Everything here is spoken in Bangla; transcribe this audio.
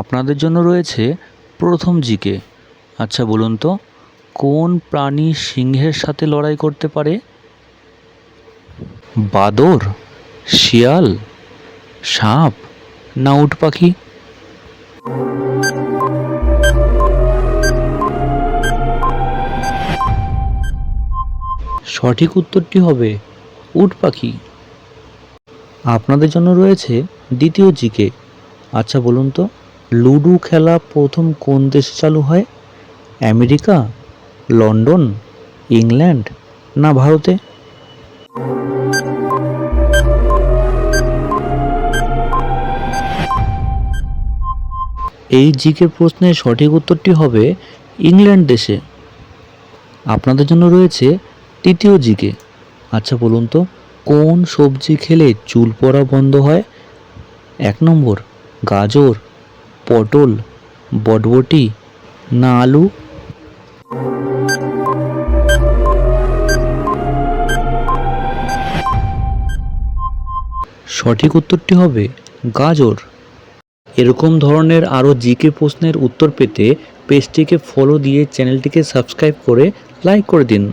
আপনাদের জন্য রয়েছে প্রথম জিকে। আচ্ছা বলুন তো, কোন প্রাণী সিংহের সাথে লড়াই করতে পারে? বাদর, শিয়াল, সাপ না উট পাখি? সঠিক উত্তরটি হবে উট পাখি। আপনাদের জন্য রয়েছে দ্বিতীয় জিকে। আচ্ছা বলুন তো লুডো খেলা প্রথম কোন দেশে চালু হয়? আমেরিকা, লন্ডন, ইংল্যান্ড না ভারতে? এই জিকে প্রশ্নের সঠিক উত্তরটি হবে ইংল্যান্ড দেশে। আপনাদের জন্য রয়েছে তৃতীয় জিকে। আচ্ছা বলুন তো, কোন সবজি খেলে চুল পড়া বন্ধ হয়? এক নম্বর, গাজর পটল, বটবটি না আলু? সঠিক উত্তরটি হবে গাজর। এরকম ধরনের আরও জিকে প্রশ্নের উত্তর পেতে পেজটিকে ফলো দিয়ে চ্যানেলটিকে সাবস্ক্রাইব করে লাইক করে দিন।